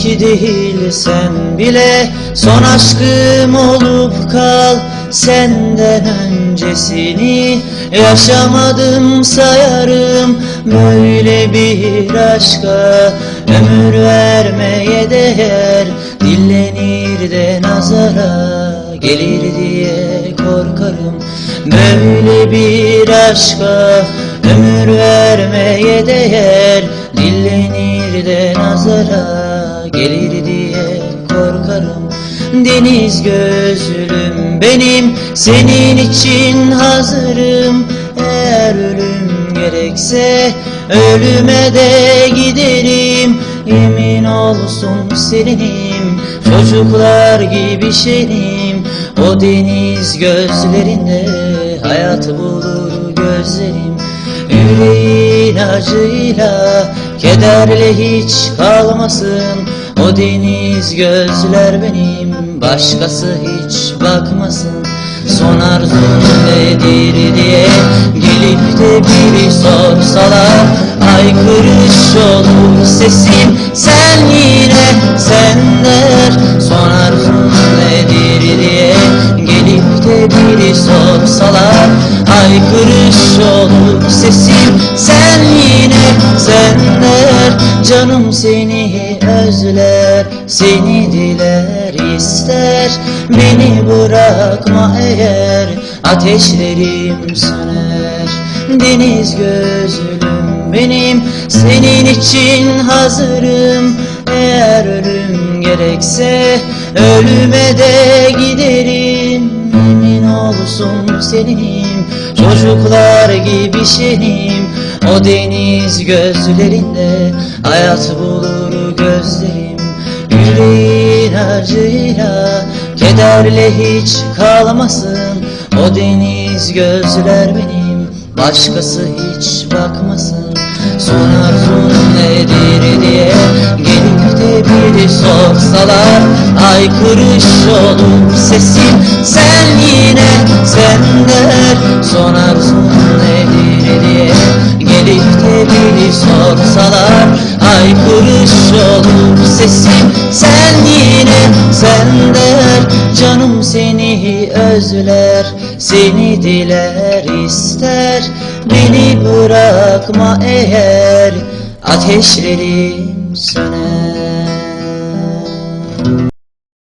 ki değilsen bile Son aşkım olup kal. Senden öncesini Yaşamadım sayarım. Böyle bir aşka Ömür vermeye değer. Dillenir de nazara Gelir diye korkarım. Böyle bir aşka Ömür vermeye değer. Dillenir de nazara Gelir diye korkarım. Deniz gözlüm benim Senin için hazırım. Eğer ölüm gerekse Ölüme de giderim. Yemin olsun seninim Çocuklar gibi şenim O deniz gözlerinde Hayat bulur gözlerim Yüreğin acıyla Kederle hiç kalmasın. O deniz gözler benim Başkası hiç bakmasın. Son arzun nedir diye Gelip de biri sorsalar Haykırış olur sesim Sen yine sen der Son arzun nedir diye Gelip de biri sorsalar Haykırış olur sesim. Sen yine sen der Canım seni özler Seni diler ister. Beni bırakma eğer Ateşlerim söner. Deniz gözlüm benim Senin için hazırım. Eğer ölüm gerekse Ölüme de giderim olsun senin Çocuklar gibi şenim O deniz gözlerinde Hayat bulur gözlerim. Yüreğin acıyla Kederle hiç kalmasın. O deniz gözler benim Başkası hiç bakmasın. Son arzun nedir diye Gelip de biri sorsalar Aykırış olur sesim Sen yine sen der Son arzun nedir diye. Gelip de biri sorsalar Aykırış olur sesim Sen yine sen der Canım seni özler Seni diler ister. Beni bırakma eğer Ateşlerim söner